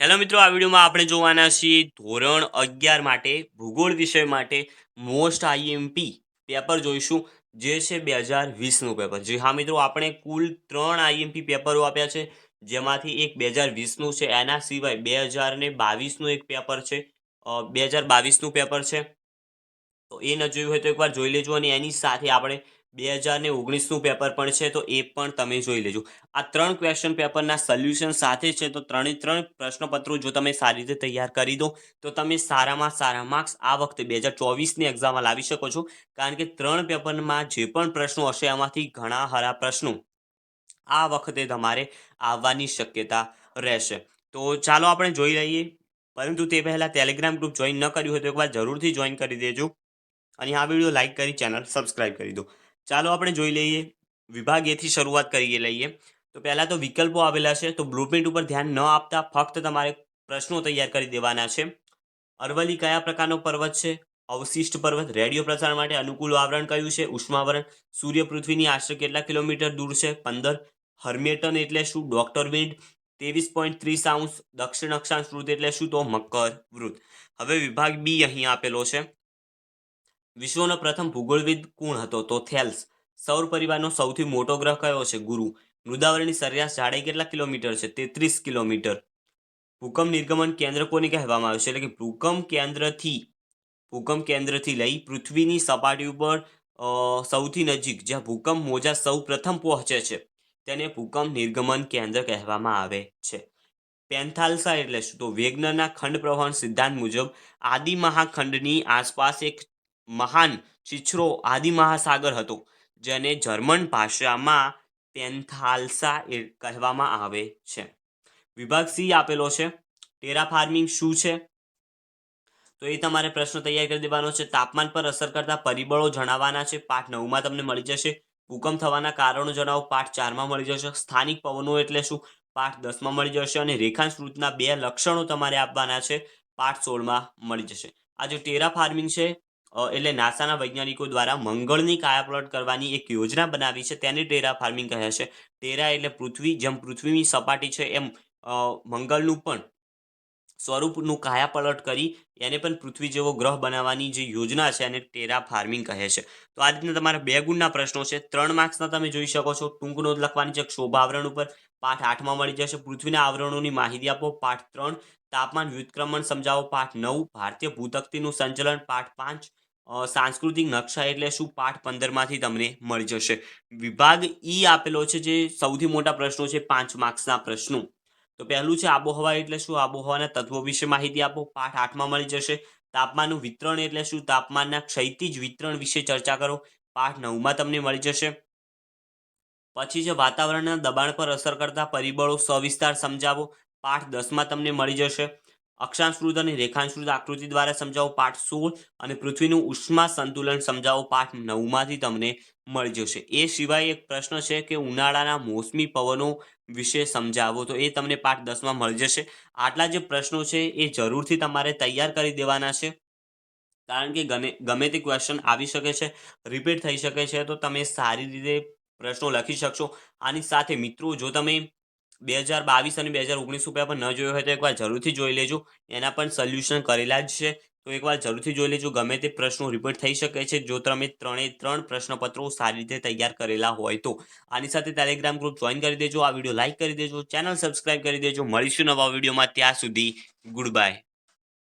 Hello મિત્રો, આ વિડીયોમાં આપણે જોવાના છીએ ધોરણ અગિયાર માટે, ભૂગોળ વિષય માટે મોસ્ટ આઈએમપી પેપર જોઈશું, જે છે બે હજાર વીસનું પેપર. જે હા મિત્રો, આપણે કુલ ત્રણ આઈએમપી પેપરો આપ્યા છે, જેમાંથી એક બે હજાર વીસનું છે, એના સિવાય બે હજાર ને બાવીસનું એક પેપર છે બે હજાર બાવીસનું પેપર છે. તો એ ન જોયું હોય તો એકવાર જોઈ લેજો અને એની સાથે આપણે બે હજાર ને ઓગણીસનું પેપર પણ છે, તો એ પણ તમે જોઈ લેજો. આ ત્રણ ક્વેશ્ચન પેપરના સોલ્યુશન સાથે છે, તો ત્રણે ત્રણ પ્રશ્નપત્રો જો તમે સારી રીતે તૈયાર કરી દો, તો તમે સારામાં સારા માર્ક્સ આ વખતે બે હજાર ચોવીસની એક્ઝામમાં લાવી શકો છો. કારણ કે ત્રણ પેપરમાં જે પણ પ્રશ્નો હશે એમાંથી ઘણા હરા પ્રશ્નો આ વખતે તમારે આવવાની શક્યતા રહેશે. તો ચાલો આપણે જોઈ લઈએ. પરંતુ તે પહેલાં ટેલિગ્રામ ગ્રુપ જોઈન ન કર્યું હોય તો એકવાર જરૂરથી જોઈન કરી દેજો. અને આ વીડિયો લાઇક કરી ચેનલ સબસ્ક્રાઇબ કરી દો. ચાલો આપણે જોઈ લઈએ. વિભાગ એથી શરૂઆત કરીએ લઈએ. તો પહેલાં તો વિકલ્પો આવેલા છે. તો બ્લુપ્રિન્ટ ઉપર ધ્યાન ન આપતા ફક્ત તમારે પ્રશ્નો તૈયાર કરી દેવાના છે. અરવલ્લી કયા પ્રકારનો પર્વત છે? અવશિષ્ટ પર્વત રેડિયો પ્રસારણ માટે અનુકૂળ આવરણ કયું છે? ઉષ્માવરણ. સૂર્ય પૃથ્વીની આશરે કેટલા કિલોમીટર દૂર છે? પંદર. હર્મેટન એટલે શું? ડોક્ટર વિન્ડ ત્રેવીસ પોઈન્ટ ત્રીસ અંશ દક્ષિણ અક્ષાંશ વૃત્ત એટલે શું? તો મકર વૃત્ત. હવે વિભાગ બી અહીં આપેલો છે. વિશ્વનો પ્રથમ ભૂગોળવિદ કોણ હતો? તો થેલ્સ. સૌર પરિવારનો સૌથી મોટો ગ્રહ કયો છે? ગુરુ. મૃદાવરણની સરેરાશ જાડાઈ કેટલા કિલોમીટર છે? તેત્રીસ કિલોમીટર. ભૂકંપ નિર્ગમન કેન્દ્ર કોને કહેવામાં આવે છે? એટલે કે ભૂકંપ કેન્દ્રથી ભૂકંપ કેન્દ્રથી લઈ પૃથ્વીની સપાટી ઉપર સૌથી નજીક, જ્યાં ભૂકંપ મોજા સૌ પ્રથમ પહોંચે છે, તેને ભૂકંપ નિર્ગમન કેન્દ્ર કહેવામાં આવે છે. પેન્થાલ્સા એટલે શું? તો વેગનરના ખંડ પ્રવહન સિદ્ધાંત મુજબ આદિ મહાખંડની આસપાસ એક મહાન ચિછરો આદિ મહાસાગર હતો, જેને જર્મન ભાષામાં પેન્થાલ્સા કહેવામાં આવે છે. વિભાગ સી આપેલો છે. ટેરા ફાર્મિંગ શું છે? તો એ તમારે પ્રશ્ન તૈયાર કરી દેવાનો છે. તાપમાન પર અસર કરતા પરિબળો જણાવવાના છે. પાઠ નવમાં તમને મળી જશે. ભૂકંપ થવાના કારણો જણાવો. પાઠ ચારમાં મળી જશે. સ્થાનિક પવનો એટલે શું? પાઠ દસમાં મળી જશે અને રેખાંશ વૃત્તના બે લક્ષણો તમારે આપવાના છે. પાઠ સોળમાં મળી જશે. આ જે ટેરા ફાર્મિંગ છે એટલે નાસાના વૈજ્ઞાનિકો દ્વારા મંગળની કાયાપલટ કરવાની એક યોજના બનાવી છે. તેને ટેરા ફાર્મિંગ કહે છે. ટેરા એટલે પૃથ્વી, જેમ પૃથ્વીની સપાટી છે એમ મંગળનું પણ સ્વરૂપનું કાયાપલટ કરી એને પણ પૃથ્વી જેવો ગ્રહ બનાવવાની જે યોજના છે એને ટેરા ફાર્મિંગ કહે છે. તો આ રીતના તમારા બે ગુણના પ્રશ્નો છે. ત્રણ માર્ક્સના તમે જોઈ શકો છો. ટૂંક નોંધ લખવાની છે. શોભા આવરણ ઉપર પાઠ આઠમાં મળી જશે. પૃથ્વીના આવરણોની માહિતી આપો. પાઠ ત્રણ, તાપમાન વ્યુત્ક્રમણ સમજાવો. પાઠ નવ, ભારતીય ભૂતકતીનું સંચલન. પાઠ પાંચ સાંસ્કૃતિક નકશા એટલે શું પાઠ પંદરમાંથી તમને મળી જશે. વિભાગ ઈ આપેલો છે જે સૌથી મોટા પ્રશ્નો છે, પાંચ માર્ક્સના પ્રશ્નો. તો પહેલું છે આબોહવા એટલે શું? આબોહવાના તત્વો વિશે માહિતી આપો. પાઠ આઠમાં મળી જશે. તાપમાનનું વિતરણ એટલે શું? તાપમાનના ક્ષૈતિજ વિતરણ વિશે ચર્ચા કરો. પાઠ નવમાં તમને મળી જશે. પછી છે વાતાવરણના દબાણ પર અસર કરતા પરિબળો સવિસ્તાર સમજાવો. પાઠ દસમાં તમને મળી જશે. અક્ષાંશૃત અને રેખાંશૃત આકૃતિ દ્વારા સમજાવો પાઠ સોળ અને પૃથ્વીનું ઉષ્મા સંતુલન સમજાવો પાઠ નવમાંથી તમને મળી જશે. એ સિવાય એક પ્રશ્ન છે કે ઉનાળાના મોસમી પવનો વિશે સમજાવો તો એ તમને પાઠ દસમાં મળી જશે. આટલા જે પ્રશ્નો છે એ જરૂરથી તમારે તૈયાર કરી દેવાના છે. કારણ કે ગમે ગમે તે ક્વેશ્ચન આવી શકે છે રિપીટ થઈ શકે છે, તો તમે સારી રીતે પ્રશ્નો લખી શકશો. આની સાથે મિત્રો, જો તમે બે હજાર બાવીસ અને બે હજાર ઓગણીસ પેપર ન જોયો હોય તો એકવાર જરૂરથી જોઈ લેજો. એના પણ સોલ્યુશન કરેલા જ છે. તો એકવાર જરૂરથી જોઈ લેજો. ગમે તે પ્રશ્નો રિપીટ થઈ શકે છે. જો તમે ત્રણે ત્રણ પ્રશ્નપત્રો સારી રીતે તૈયાર કરેલા હોય તો. આની સાથે ટેલિગ્રામ ગ્રુપ જોઈન કરી દેજો. આ વીડિયો લાઇક કરી દેજો. ચેનલ સબસ્ક્રાઇબ કરી દેજો. મળીશું નવા વિડીયોમાં. ત્યાં સુધી ગુડ બાય